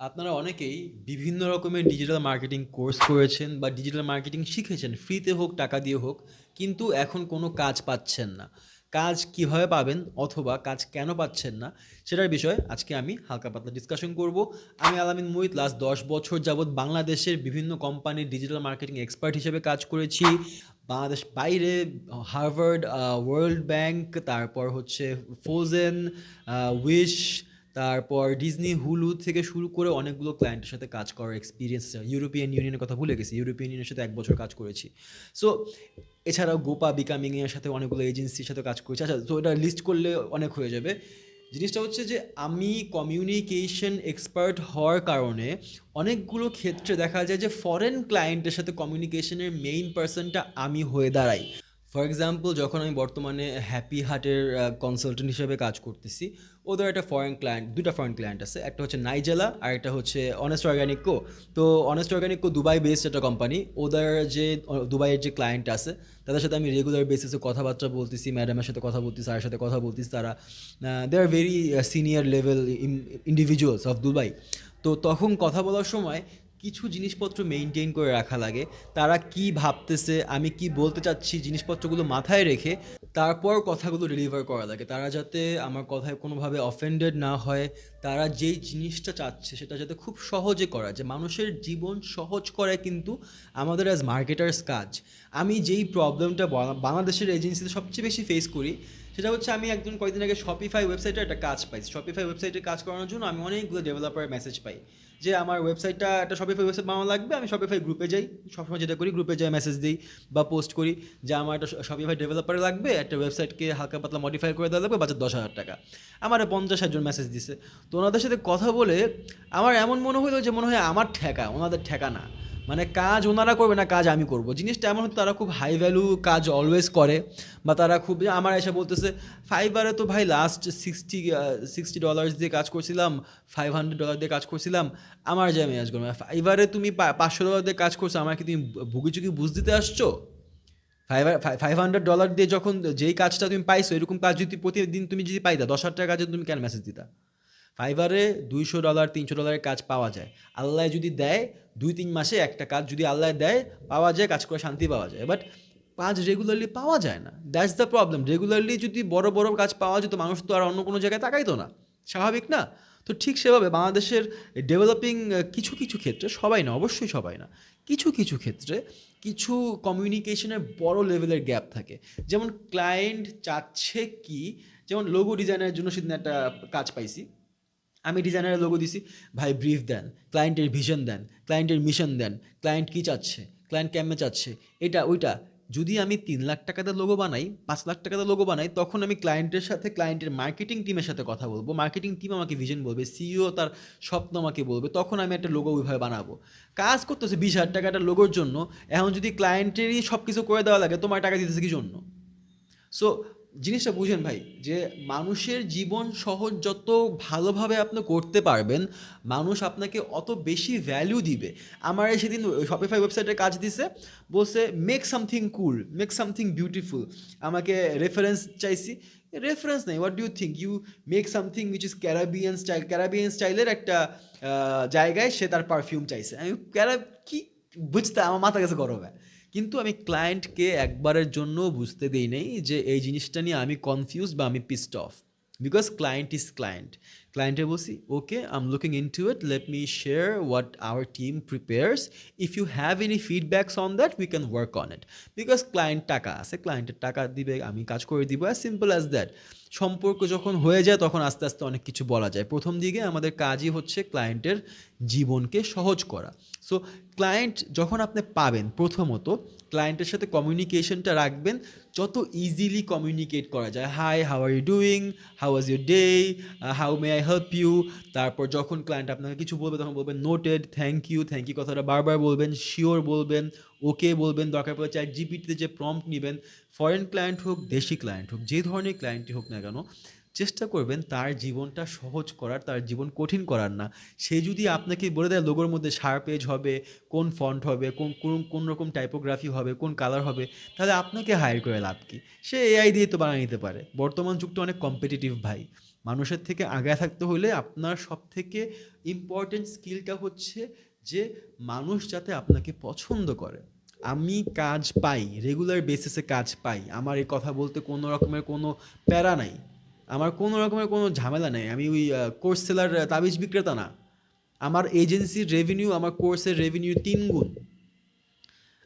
আপনারা অনেকেই বিভিন্ন রকমের ডিজিটাল মার্কেটিং কোর্স করেছেন বা ডিজিটাল মার্কেটিং শিখেছেন ফ্রিতে হোক, টাকা দিয়ে হোক, কিন্তু এখন কোনো কাজ পাচ্ছেন না। কাজ কীভাবে পাবেন অথবা কাজ কেন পাচ্ছেন না, সেটার বিষয়ে আজকে আমি হালকা পাতলা ডিসকাশন করব। আমি আলামিন মুহিত লাস্ট দশ বছর যাবৎ বাংলাদেশের বিভিন্ন কোম্পানির ডিজিটাল মার্কেটিং এক্সপার্ট হিসেবে কাজ করেছি। বাংলাদেশ বাইরে হার্ভার্ড ওয়ার্ল্ড ব্যাংক তারপর হচ্ছে ফোজেন উইশ তারপর ডিজনি হুলু থেকে শুরু করে অনেকগুলো ক্লায়েন্টের সাথে কাজ করার এক্সপিরিয়েন্স ইউরোপিয়ান ইউনিয়নের কথা ভুলে গেছি। ইউরোপিয়ান ইউনিয়নের সাথে এক বছর কাজ করেছি। সো এছাড়াও গোপা বিকামিংয়ের সাথে অনেকগুলো এজেন্সির সাথে কাজ করেছি। আচ্ছা তো এটা লিস্ট করলে অনেক হয়ে যাবে। জিনিসটা হচ্ছে যে, আমি কমিউনিকেশন এক্সপার্ট হওয়ার কারণে অনেকগুলো ক্ষেত্রে দেখা যায় যে ফরেন ক্লায়েন্টের সাথে কমিউনিকেশনের মেইন পার্সনটা আমি হয়ে দাঁড়াই। ফর এক্সাম্পল যখন আমি বর্তমানে হ্যাপি হার্টের কনসালটেন্ট হিসেবে কাজ করতেছি, ওদের একটা ফরেন ক্লায়েন্ট দুটা ফরেন ক্লায়েন্ট আছে। একটা হচ্ছে নাইজেলা আর একটা হচ্ছে অনেস্ট অর্গ্যানিকো তো অনেস্ট অর্গ্যানিকো দুবাই বেসড একটা কোম্পানি ওদের যে দুবাইয়ের যে ক্লায়েন্ট আছে, তাদের সাথে আমি রেগুলার বেসিসে কথাবার্তা বলতেছি ম্যাডামের সাথে কথা বলতেছি, স্যারের সাথে কথা বলতেছি, তারা they are very senior level individuals of Dubai তো তখন কথা বলার সময় কিছু জিনিসপত্র মেনটেন করে রাখা লাগে। তারা কি ভাবতেছে, আমি কি বলতে চাচ্ছি জিনিসপত্রগুলো মাথায় রেখে তারপর কথাগুলো ডেলিভার করা লাগে। তারা যাতে আমার কথায় কোনোভাবে অফেন্ডেড না হয়, তারা যেই জিনিসটা চাচ্ছে সেটা যাতে খুব সহজে করা যায়। মানুষের জীবন সহজ করে কিন্তু আমাদের অ্যাজ মার্কেটার্স কাজ। আমি যেই প্রবলেমটা বাংলাদেশের এজেন্সিতে সবচেয়ে বেশি ফেস করি, সেটা হচ্ছে আমি একজন কয়েকদিন আগে শপিফাই ওয়েবসাইটে একটা কাজ পাই। শপিফাই ওয়েবসাইটে কাজ করানোর জন্য আমি অনেকগুলো ডেভেলপারের মেসেজ পাই। যে আমার ওয়েবসাইটটা একটা শপিফাই ওয়েবসাইট বানানো লাগবে, আমি শপিফাই গ্রুপে যাই। সবসময় যেটা করি গ্রুপে যাই মেসেজ দিই বা পোস্ট করি যে আমার একটা শপিফাই ডেভেলপার লাগবে, একটা ওয়েবসাইটকে হালকা পাতলা মডিফাই করে দেওয়া লাগবে বাজার দশ হাজার টাকা। আমার পঞ্চাশ হাজার মেসেজ দিছে। তো ওনাদের সাথে কথা বলে আমার এমন মনে হলো যে মনে হয় আমার ঠেকা, ওনাদের ঠেকা না। মানে কাজ ওনারা করবে না, কাজ আমি করব। জিনিসটা এমন হতো তারা খুব হাই ভ্যালু কাজ অলওয়েজ করে, বা তারা খুব আমার এসে বলতেছে ফাইবারে তো ভাই লাস্ট সিক্সটি সিক্সটি ডলার্স দিয়ে কাজ করছিলাম ফাইভ হান্ড্রেড ডলার দিয়ে কাজ করছিলাম, আমার যে ম্যাচ করব। ফাইবারে তুমি পাঁচশো ডলার দিয়ে কাজ করছ আমার কি তুমি ভুগিচুকি বুঝ দিতে আসছো? ফাইভ হান্ড্রেড ডলার দিয়ে যখন যেই কাজটা তুমি পাইছো, এরকম কাজ যদি প্রতিদিন তুমি যদি পাইতা, দশ হাজার টাকা কাজে তুমি কেন মেসেজ দিতা? ফাইবারে দুইশো ডলার, তিনশো ডলারের কাজ পাওয়া যায়। আল্লাহ যদি দেয়, দুই তিন মাসে একটা কাজ যদি আল্লাহ দেয়, পাওয়া যায়, কাজ করে শান্তি পাওয়া যায়। বাট কাজ রেগুলারলি পাওয়া যায় না। দ্যাটস দ্য প্রবলেম রেগুলারলি যদি বড় বড় কাজ পাওয়া যেত, মানুষ তো আর অন্য কোনো জায়গায় তাকাইতো না। স্বাভাবিক না? তো ঠিক সেভাবে বাংলাদেশের ডেভেলপিং কিছু কিছু ক্ষেত্রে সবাই না, অবশ্যই সবাই না। কিছু কিছু ক্ষেত্রে কিছু কমিউনিকেশনের বড় লেভেলের গ্যাপ থাকে। যেমন ক্লায়েন্ট চাচ্ছে কি? যেমন লোগো ডিজাইনের জন্য সেদিন একটা কাজ পাইছি। আমি ডিজাইনারের লোগো দিছি। ভাই ব্রিফ দেন। ক্লায়েন্টের ভিশন দেন। ক্লায়েন্টের মিশন দেন। ক্লায়েন্ট কী চাচ্ছে? ক্লায়েন্ট কেমনে চাচ্ছে? এটা, ওইটা। যদি আমি তিন লাখ টাকাতে লোগো বানাই, পাঁচ লাখ টাকাতে লোগো বানাই, তখন আমি ক্লায়েন্টের সাথে ক্লায়েন্টের মার্কেটিং টিমের সাথে কথা বলব। মার্কেটিং টিম আমাকে ভিশন বলবে সিইও তার স্বপ্ন আমাকে বলবে। তখন আমি একটা লোগো ওইভাবে বানাবো। কাজ করতেছে বিশ হাজার টাকা একটা লোগোর জন্য। এখন যদি ক্লায়েন্টেরই সব কিছু করে দেওয়া লাগে তোমার টাকা দিতেছে কি জন্য? সো জিনিসটা বুঝেন ভাই, যে মানুষের জীবন সহজ যত ভালোভাবে আপনি করতে পারবেন, মানুষ আপনাকে অত বেশি ভ্যালু দিবে। আমার সেদিন শপিফাই ওয়েবসাইটে কাজ দিছে, বলছে make something cool make something beautiful আমাকে রেফারেন্স চাইছি। রেফারেন্স নেই what do think you make something which is Caribbean style Caribbean স্টাইলের একটা জায়গায় সে তার পারফিউম চাইছে। আমি ক্যারা কি? বুঝতে, আমার মাথা কাছে গরম। হয় কিন্তু আমি ক্লায়েন্টকে একবারের জন্য বুঝতে দিই নেই যে এই জিনিসটা নিয়ে আমি কনফিউজ বা আমি pissed off because client is client ক্লায়েন্টে বলছি okay I am looking into it let me share what our team prepares if you have any feedbacks on that we can work on it because client টাকা আছে ক্লায়েন্টের টাকা দিবে, আমি কাজ করে দিব অ্যাজ সিম্পল অ্যাজ দ্যাট সম্পর্ক যখন হয়ে যায়, তখন আস্তে আস্তে অনেক কিছু বলা যায়। প্রথম দিকে আমাদের কাজই হচ্ছে ক্লায়েন্টের জীবনকে সহজ করা। সো ক্লায়েন্ট যখন আপনি পাবেন, প্রথমত ক্লায়েন্টের সাথে কমিউনিকেশনটা রাখবেন। যত ইজিলি কমিউনিকেট করা যায়। Hi how are you doing how was your day how may I help you তারপর যখন ক্লায়েন্ট আপনাকে কিছু বলবে, তখন বলবেন noted thank you thank you কথাটা বারবার বলবেন শিওর বলবেন। ওকে বলবেন, দরকার পড়ে চ্যাট জিপিটিতে যে প্রম্পট নেবেন ফরেন ক্লায়েন্ট হোক, দেশি ক্লায়েন্ট হোক, যে ধরনের ক্লায়েন্টই হোক না কেন, চেষ্টা করবেন তার জীবনটা সহজ করার, তার জীবন কঠিন করার না। সে যদি আপনাকে বলে দেয়, লোগোর মধ্যে সার পেজ হবে, কোন ফন্ট হবে, কোন কোন কোন রকম টাইপোগ্রাফি হবে, কোন কালার হবে, তাহলে আপনাকে হায়ার করে লাভ কি? সে এআই দিয়ে তো বানিয়ে নিতে পারে। বর্তমান যুগটা অনেক কম্পিটিটিভ ভাই। মানুষের থেকে আগায় থাকতে হলে আপনার সব থেকে ইম্পর্টেন্ট স্কিলটা হচ্ছে যে মানুষ যাতে আপনাকে পছন্দ করে। আমি কাজ পাই রেগুলার বেসিসে কাজ পাই। আমার এই কথা বলতে কোনো রকমের কোনো প্যারা নাই। আমার কোনো রকমের কোনো ঝামেলা নেই। আমি ওই কোর্স সেলার তাবিজ বিক্রেতা না। আমার এজেন্সির রেভিনিউ আমার কোর্সের রেভিনিউ তিন গুণ।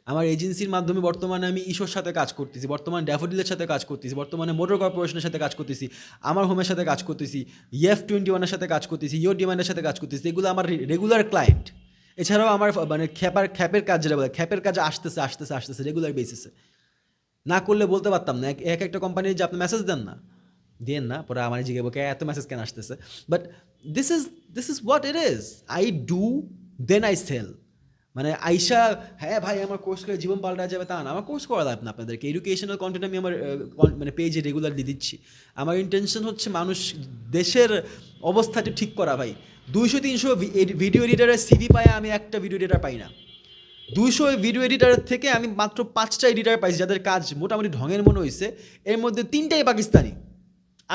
আমার এজেন্সির মাধ্যমে বর্তমানে আমি ইসোর সাথে কাজ করতেছি, বর্তমানে ড্যাফোডিলের সাথে কাজ করতেছি, বর্তমানে মোটর কর্পোরেশনের সাথে কাজ করতেছি, আমার হোমের সাথে কাজ করতেছি ইএফ টোয়েন্টি ওয়ানের সাথে কাজ করতেছি ইয়োর ডিমান্ডের সাথে কাজ করতেছি, এগুলো আমার রেগুলার ক্লায়েন্ট এছাড়াও আমার মানে খ্যাপার খ্যাপের কাজ যেটা বলে, খ্যাপের কাজ আসতেছে আসতেছে আসতেছে রেগুলার বেসিসে না করলে বলতে পারতাম না। এক- এক একটা কোম্পানি যে আপনি মেসেজ দেন না দেন না, পরে আমার জিজ্ঞেস কে, এত মেসেজ কেন আসতেছে? But this is this is what it is I do then I sell মানে আইসা হ্যাঁ ভাই, আমার কোর্স করে জীবন পাল্টা যাবে তা না। আমার কোর্স করা লাগবে না আপনাদেরকে। এডুকেশনাল কন্টেন্ট আমি আমার মানে পেজে রেগুলারলি দিচ্ছি। আমার ইন্টেনশন হচ্ছে মানুষ, দেশের অবস্থাটা ঠিক করা ভাই। দুইশো, তিনশো ভিডিও এডিটারের সিভি পায় আমি একটা ভিডিও এডিটার পাই না। দুইশো ভিডিও এডিটারের থেকে আমি মাত্র পাঁচটা এডিটার পাইছি, যাদের কাজ মোটামুটি ঢঙের মনে হয়েছে এর মধ্যে তিনটাই পাকিস্তানি।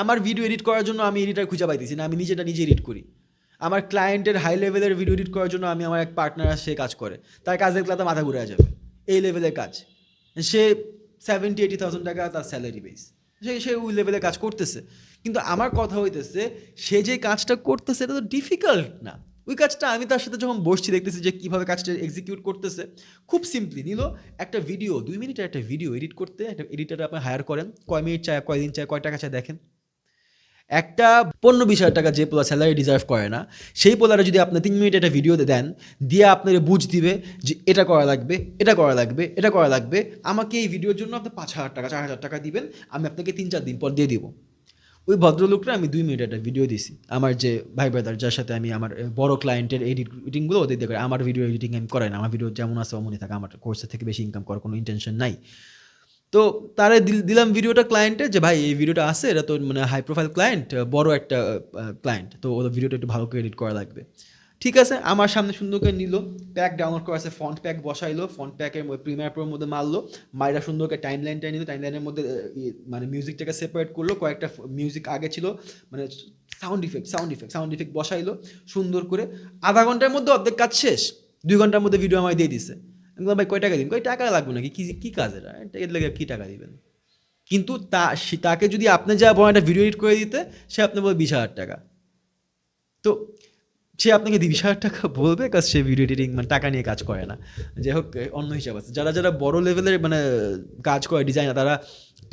আমার ভিডিও এডিট করার জন্য আমি এডিটার খুঁজে পাইতেছি না, আমি নিজেটা নিজে এডিট করি। আমার ক্লায়েন্টের হাই লেভেলের ভিডিও এডিট করার জন্য আমি আমার এক পার্টনার সে কাজ করে। তার কাজ দেখলে তো মাথা ঘুরে যাবে। এই লেভেলের কাজ। সে সেভেন্টি এইটি থাউজেন্ড টাকা তার স্যালারি বেস সে সে ওই লেভেলে কাজ করতেছে। কিন্তু আমার কথা হইতেছে, সে যে কাজটা করতেছে, এটা তো ডিফিকাল্ট না। ওই কাজটা আমি তার সাথে যখন বসছি, দেখতেছি যে কীভাবে কাজটা এক্সিকিউট করতেছে, খুব সিম্পলি নিল একটা ভিডিও দুই মিনিটের একটা ভিডিও এডিট করতে। একটা এডিটার আপনি হায়ার করেন। কয় মিনিট চায় কয় দিন চায়, কয় টাকা চায় দেখেন। একটা পনেরো বিশ হাজার টাকা যে পোলা স্যালারি ডিজার্ভ করে না, সেই পোলারে যদি আপনি তিন মিনিট একটা ভিডিও দেন, দিয়ে আপনার বুঝ দিবে যে এটা করা লাগবে, এটা করা লাগবে, এটা করা লাগবে, আমাকে এই ভিডিওর জন্য আপনি পাঁচ হাজার টাকা, চার হাজার টাকা দিবেন, আমি আপনাকে তিন চার দিন পর দিয়ে দিব ওই ভদ্রলোকটা আমি দুই মিনিট একটা ভিডিও দিছি আমার যে ভাই ব্রাদার যার সাথে আমি আমার বড় ক্লায়েন্টের এডিটিংগুলো ওদের করি। আমার ভিডিও এডিটিং আমি করাই না, আমার ভিডিও যেমন আছে অমনই থাকে, আমার কোর্সের থেকে বেশি ইনকাম করার কোনো ইন্টেনশন নাই তো তারে দিল- দিলাম ভিডিওটা ক্লায়েন্টে যে, ভাই, এই ভিডিওটা আছে, এটা তো মানে হাই প্রোফাইল ক্লায়েন্ট বড় একটা ক্লায়েন্ট তো ওদের ভিডিওটা একটু ভালো করে এডিট করা লাগবে। ঠিক আছে, আমার সামনে সুন্দর করে নিল প্যাক ডাউনলোড করা আছে ফন্ট প্যাক বসাইলো ফন্ট প্যাকের প্রিমিয়ার প্রোর মধ্যে মারলো, মাইরা সুন্দর করে টাইম লাইনটা নিল টাইম লাইনের মধ্যে মানে মিউজিকটাকে সেপারেট করল, কয়েকটা মিউজিক আগে ছিল মানে sound effect sound effect sound effect বসাইলো, সুন্দর করে, আধা ঘণ্টার মধ্যে অর্ধেক কাজ শেষ, দুই ঘণ্টার মধ্যে ভিডিও আমায় দিয়ে দিছে। আমি বললাম, ভাই কয় টাকা দিন কয় টাকা লাগবে নাকি? কি কী কাজ এটা? এর লাগে কী টাকা দিবেন? কিন্তু তা তাকে যদি আপনি যা বলেন একটা ভিডিও এডিট করে দিতে সে আপনি বলবে বিশ হাজার টাকা। তো সে আপনাকে বিশ হাজার টাকা বলবে কাজ সে ভিডিও এডিটিং মানে টাকা নিয়ে কাজ করে না। যাই হোক অন্য হিসাব আছে। যারা যারা বড় লেভেলের মানে কাজ করে ডিজাইনার তারা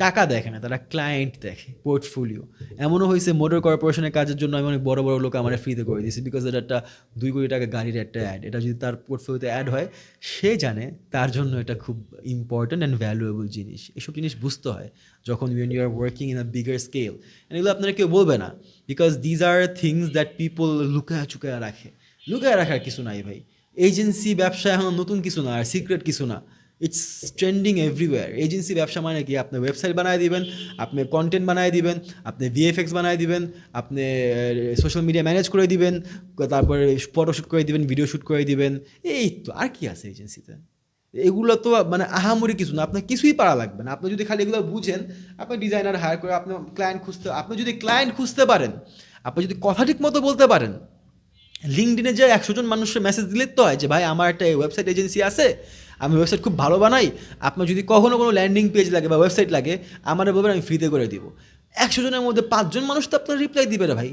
টাকা দেখে না, তারা ক্লায়েন্ট দেখে পোর্টফোলিও এমনও হয়েছে মোটর কর্পোরেশনের কাজের জন্য আমি অনেক বড় বড় লোক আমার ফ্রিতে করে দিয়েছি বিকজ এটা একটা দুই কোটি টাকা গাড়ির একটা অ্যাড এটা যদি তার পোর্টফোলিওতে অ্যাড হয়, সে জানে তার জন্য এটা খুব ইম্পর্ট্যান্ট অ্যান্ড ভ্যালুয়েবল জিনিস। এসব জিনিস বুঝতে হয় যখন when you are working in a bigger scale এগুলো আপনারা কেউ বলবে না because these are things that people লুকায়া চুকায়া রাখে। লুকায়া রাখার কিছু নাই ভাই। এজেন্সি ব্যবসা এখন নতুন কিছু না, আর সিক্রেট কিছু না। ইটস ট্রেন্ডিং এভরিওয়্যার এজেন্সি ব্যবসা মানে কি? আপনি ওয়েবসাইট বানায় দিবেন, আপনি কন্টেন্ট বানায় দিবেন, আপনি ভিএফএক্স বানায় দিবেন, আপনি সোশ্যাল মিডিয়া ম্যানেজ করে দিবেন, তারপরে ফটো শ্যুট করে দিবেন ভিডিও শ্যুট করে দিবেন। এই তো, আর কি আছে এজেন্সিতে এগুলো তো মানে আহামরি কিছু না, আপনার কিছুই পারা লাগবে না। আপনি যদি খালি এগুলো বুঝেন, আপনি ডিজাইনার হায়ার করে আপনি ক্লায়েন্ট খুঁজতে, আপনি যদি ক্লায়েন্ট খুঁজতে পারেন, আপনি যদি কথা ঠিক মতো বলতে পারেন লিঙ্কডিনে যে একশো জন মানুষের মেসেজ দিলে তো হয় যে, ভাই, আমার একটা ওয়েবসাইট এজেন্সি আছে আমি ওয়েবসাইট খুব ভালো বানাই, আপনার যদি কখনো কোনো ল্যান্ডিং পেজ লাগে বা ওয়েবসাইট লাগে আমার বলবেন আমি ফ্রিতে করে দিব। একশো জনের মধ্যে পাঁচজন মানুষ তো আপনার রিপ্লাই দিবে রে ভাই।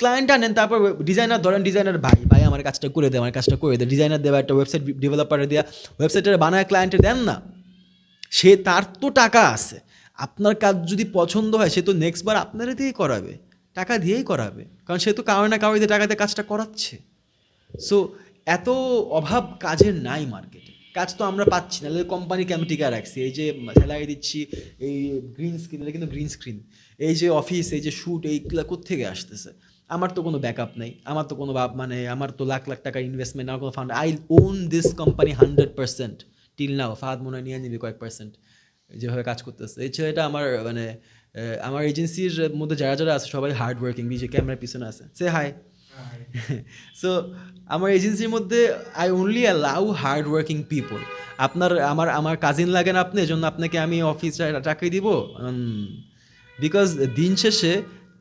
ক্লায়েন্ট আনেন, তারপর ডিজাইনার ধরেন ডিজাইনার ভাই ভাই আমার কাজটা করে দে, আমার কাজটা করে দে ডিজাইনার দেওয়া একটা ওয়েবসাইট ডেভেলপারে দেওয়া ওয়েবসাইটের বানায় ক্লায়েন্টে দেন না। সে তার তো টাকা আছে। আপনার কাজ যদি পছন্দ হয়, সে তো নেক্সট বার আপনারা দিয়েই করাবে। টাকা দিয়েই করাবে। কারণ সে তো কারও না কারও দিয়ে টাকাতে কাজটা করাচ্ছে। সো এত অভাব কাজের নাই মার্কেটে কাজ তো আমরা পাচ্ছি না কোম্পানিকে আমি টিকা রাখছি? এই যে স্যালারি দিচ্ছি, এই গ্রিন স্ক্রিন এটা কিন্তু গ্রিন স্ক্রিন এই যে অফিস এই যে শ্যুট এইগুলো কোথেকে আসতেছে? আমার তো কোনো ব্যাকআপ নেই, আমার তো কোনো মানে আমার তো লাখ লাখ টাকার ইনভেস্টমেন্ট আমার কোনো fund I own this company hundred percent till now Fahad মনে নিয়ে নিবি কয়েক পার্সেন্ট যেভাবে কাজ করতেছে। এই ছেলেটা আমার মানে আমার এজেন্সির মধ্যে যারা যারা আছে, সবাই হার্ড ওয়ার্কিং যে ক্যামেরার পিছনে আছে। সে হাই সো আমার এজেন্সির মধ্যে I only allow hard working people আপনার, আমার আমার কাজিন লাগেন আপনি, এজন্য আপনাকে আমি অফিস চাকরি দিব। বিকজ দিন শেষে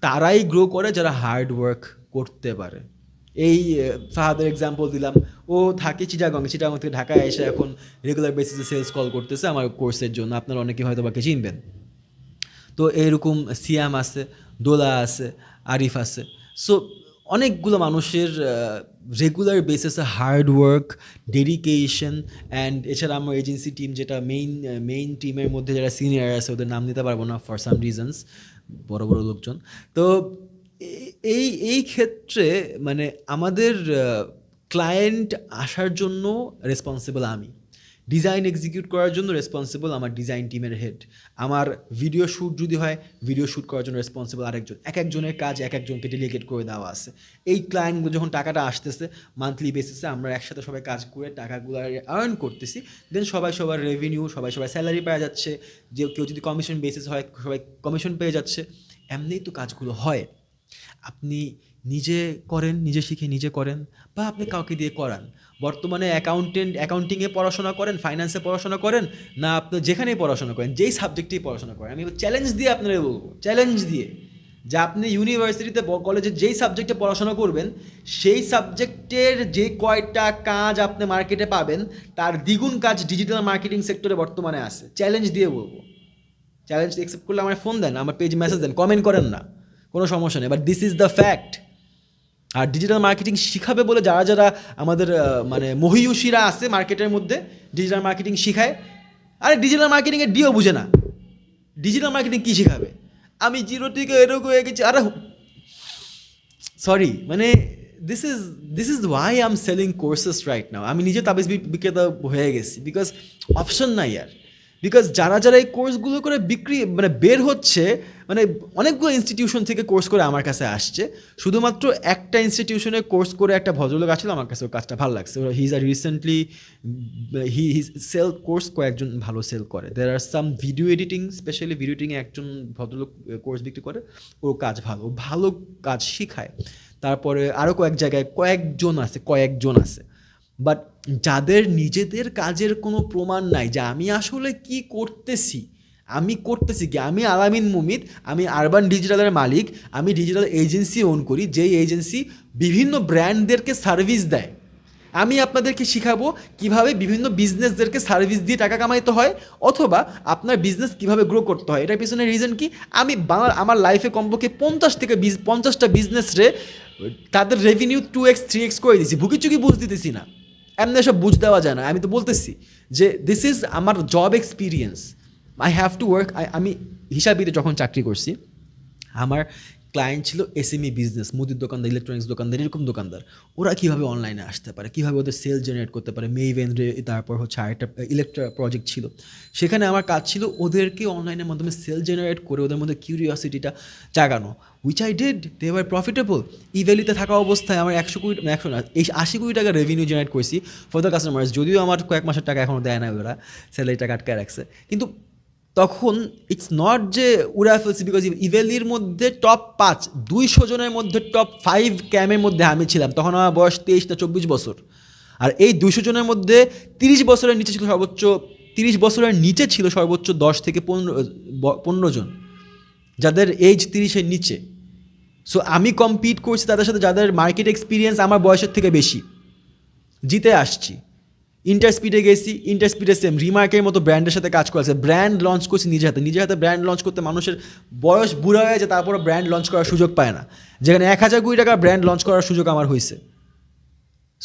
তারাই গ্রো করে যারা হার্ড ওয়ার্ক করতে পারে। এই ফাহাদের এক্সাম্পল দিলাম। ও থাকে চিটাগং চিটাগং থেকে ঢাকায় এসে এখন রেগুলার বেসিসে সেলস কল করতেছে আমার কোর্সের জন্য। আপনারা অনেকে হয়তো বাকে চিনবেন। তো এরকম সিয়াম আছে দোলা আছে আরিফ আছে। সো অনেকগুলো মানুষের রেগুলার বেসিসে হার্ড ওয়ার্ক ডেডিকেশন অ্যান্ড এছাড়া আমার এজেন্সি টিম যেটা মেইন মেইন টিমের মধ্যে যারা সিনিয়র আছে, ওদের নাম নিতে পারব না ফর সাম রিজনস বড় বড় লোকজন। তো এই এই ক্ষেত্রে মানে আমাদের ক্লায়েন্ট আসার জন্য রেসপন্সিবল আমি। ডিজাইন এক্সিকিউট করার জন্য রেসপন্সিবল আমার ডিজাইন টিমের হেড আমার ভিডিও শ্যুট যদি হয় ভিডিও শ্যুট করার জন্য রেসপন্সিবল আরেকজন। এক একজনের কাজ এক একজনকে ডেলিগেট করে দেওয়া আছে। এই ক্লায়েন্টগুলো যখন টাকাটা আসতেছে মান্থলি বেসিসে আমরা একসাথে সবাই কাজ করে টাকাগুলো আর্ন করতেছি। দেন সবাই সবার রেভিনিউ সবাই সবাই স্যালারি পাওয়া যাচ্ছে। যে কেউ যদি কমিশন বেসিস হয়, সবাই কমিশন পেয়ে যাচ্ছে। এমনিই তো কাজগুলো হয়। আপনি নিজে করেন, নিজে শিখে নিজে করেন, বা আপনি কাউকে দিয়ে করান। বর্তমানে অ্যাকাউন্টেন্ট অ্যাকাউন্টিংয়ে পড়াশোনা করেন ফাইন্যান্সে পড়াশোনা করেন, না আপনি যেখানেই পড়াশোনা করেন, যেই সাবজেক্টেই পড়াশোনা করেন, আমি চ্যালেঞ্জ দিয়ে আপনারা বলব চ্যালেঞ্জ দিয়ে যে আপনি ইউনিভার্সিটিতে কলেজে যেই সাবজেক্টে পড়াশোনা করবেন, সেই সাবজেক্টের যে কয়টা কাজ আপনি মার্কেটে পাবেন, তার দ্বিগুণ কাজ ডিজিটাল মার্কেটিং সেক্টরে বর্তমানে আছে। চ্যালেঞ্জ দিয়ে বলব। চ্যালেঞ্জ অ্যাকসেপ্ট করলে আমার ফোন দেন, আমার পেজ মেসেজ দেন কমেন্ট করেন না, কোনো সমস্যা নেই। But this is the fact R digital marketing শিখাবে বলে যারা যারা আমাদের মানে মহিয়সীরা আছে মার্কেটের মধ্যে ডিজিটাল মার্কেটিং শিখায়। আরে ডিজিটাল মার্কেটিংয়ের ডিও বুঝে না। ডিজিটাল মার্কেটিং কী শিখাবে? আমি জিরো থেকে এরকম হয়ে গেছি, আরে সরি মানে this is this is why I am selling courses right now আমি নিজে তাবিজ বিক্রেতা হয়ে গেছি বিকজ অপশন নাই আর। বিকজ যারা যারা এই কোর্সগুলো করে বিক্রি মানে বের হচ্ছে মানে অনেকগুলো ইনস্টিটিউশন থেকে কোর্স করে আমার কাছে আসছে। শুধুমাত্র একটা ইনস্টিটিউশনে কোর্স করে একটা ভদ্রলোক আসলে, আমার কাছে ওর কাজটা ভালো লাগছে। He is R recently he his sell course কয়েকজন ভালো সেল করে। দের আর some video editing specially video এডিটিংয়ে একজন ভদ্রলোক কোর্স বিক্রি করে, ওর কাজ ভালো ভালো কাজ শিখায়। তারপরে আরও কয়েক জায়গায় কয়েকজন আছে কয়েকজন আছে। বাট যাদের নিজেদের কাজের কোনো প্রমাণ নাই যে আমি আসলে কি করতেছি, আমি করতেছি কি? আমি আলামিন মুমিত আমি আরবান ডিজিটালের মালিক, আমি ডিজিটাল এজেন্সি ওন করি, যেই এজেন্সি বিভিন্ন ব্র্যান্ডদেরকে সার্ভিস দেয়। আমি আপনাদেরকে শিখাবো কীভাবে বিভিন্ন বিজনেসদেরকে সার্ভিস দিয়ে টাকা কামাইতে হয়, অথবা আপনার বিজনেস কীভাবে গ্রো করতে হয়। এটার পিছনে রিজন কি? আমি বাংলা, আমার লাইফে কমপক্ষে পঞ্চাশ থেকে পঞ্চাশটা বিজনেস রে তাদের revenue two x three x করে দিছি। ভুকিচুকি বুঝ দিতেছি না। এমনি সব বুঝ দেওয়া যায় না। আমি তো বলতেছি যে দিস ইজ আমার job experience I have to work আমি হিসাবিতে যখন চাকরি করছি, আমার ক্লায়েন্ট ছিল এসএমই বিজনেস মুদির দোকানদার ইলেকট্রনিক্স দোকানদার, এরকম দোকানদার। ওরা কীভাবে অনলাইনে আসতে পারে? কীভাবে ওদের সেল জেনারেট করতে পারে? মেইভেন রে তারপর হচ্ছে আরেকটা ইলেকট্রা প্রজেক্ট ছিল। সেখানে আমার কাজ ছিল ওদেরকে অনলাইনের মাধ্যমে সেল জেনারেট করে ওদের মধ্যে কিউরিয়াসিটিটা জাগানো which I did they were profitable ইভ্যালিতে থাকা অবস্থায় আমার একশো কোটি মানে একশো না, এই আশি কোটি টাকা রেভিনিউ জেনারেট করছি ফর দ্য কাস্টমার্স যদিও আমার কয়েক মাসের টাকা এখনও দেয় না ওরা স্যালারিটা আটকায় রাখছে। কিন্তু তখন ইটস নট যে উড়া ফেলছি বিকজ ইভেলির মধ্যে টপ পাঁচ, দুইশো জনের মধ্যে টপ ফাইভ ক্যামের মধ্যে আমি ছিলাম। তখন আমার বয়স তেইশ না চব্বিশ বছর। আর এই দুইশো জনের মধ্যে তিরিশ বছরের নিচে ছিল সর্বোচ্চ, তিরিশ বছরের নিচে ছিল সর্বোচ্চ দশ থেকে পনেরো পনেরো জন। যাদের এজ তিরিশের নিচে। সো আমি কম্পিট করছি তাদের সাথে যাদের মার্কেট এক্সপিরিয়েন্স আমার বয়সের থেকে বেশি। জিতে আসছি। ইন্টার স্পিডে গেছি ইন্টার স্পিডে সেম রিমার্কের মতো ব্র্যান্ডের সাথে কাজ করেছে। ব্র্যান্ড লঞ্চ করছি নিজের হাতে। নিজের হাতে ব্র্যান্ড লঞ্চ করতে মানুষের বয়স বুড়া হয়ে যায় তারপরে ব্র্যান্ড লঞ্চ করার সুযোগ পায় না। যেখানে এক হাজার কোটি টাকা ব্র্যান্ড লঞ্চ করার সুযোগ আমার হয়েছে।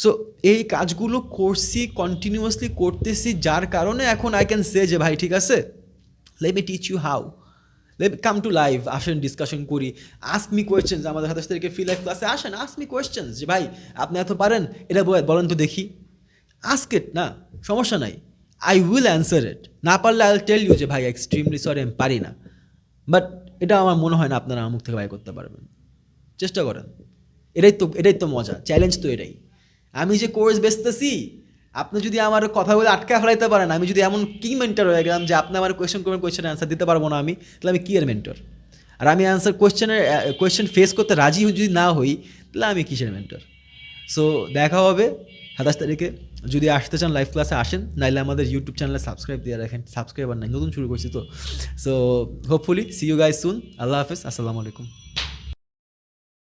সো এই কাজগুলো করছি কন্টিনিউয়াসলি করতেছি, যার কারণে এখন আই ক্যান সে যে, ভাই, ঠিক আছে? Let me teach you how let come to live আসেন ডিসকাশন করি। আস্ক মি কোয়েশ্চেন্স আমাদের সাতাশ থেকে ফি লাইফ ক্লাসে আসেন আস্ক মি কোয়েশ্চেন্স যে, ভাই, আপনি এত পারেন? এটা বলেন তো দেখি। আস্ক ইট না, সমস্যা নাই। আই উইল অ্যান্সার ইট না পারলে আই টেল ইউ যে, ভাই এক্সট্রিমলি সরি আমি পারি না। বাট এটা আমার মনে হয় না আপনারা আমার মুখ থেকে বাই করতে পারবেন। চেষ্টা করেন। এটাই তো এটাই তো মজা। চ্যালেঞ্জ তো এটাই। আমি যে কোর্স বেচতেছি, আপনি যদি আমার কথা বলে আটকা ফেলাইতে পারেন, আমি যদি এমন কি মেন্টর হয়ে গেলাম যে, আপনি আমার কোয়েশ্চেন করবেন কোয়েশ্চেনের অ্যান্সার দিতে পারব না আমি, তাহলে আমি কি এর মেন্টর আর আমি অ্যান্সার কোয়েশ্চেনের কোয়েশ্চেন ফেস করতে রাজি যদি না হই, তাহলে আমি কিসের মেন্টর সো দেখা হবে সাতাশ তারিখে। যদি আসতে চান লাইভ ক্লাসে আসেন, নাইলে আমাদের ইউটিউব চ্যানেলে সাবস্ক্রাইব দিয়ে রাখেন। সাবস্ক্রাইবার নাই, নতুন শুরু করছি তো। So hopefully see you guys soon আল্লাহ হাফিজ, আসসালামু আলাইকুম।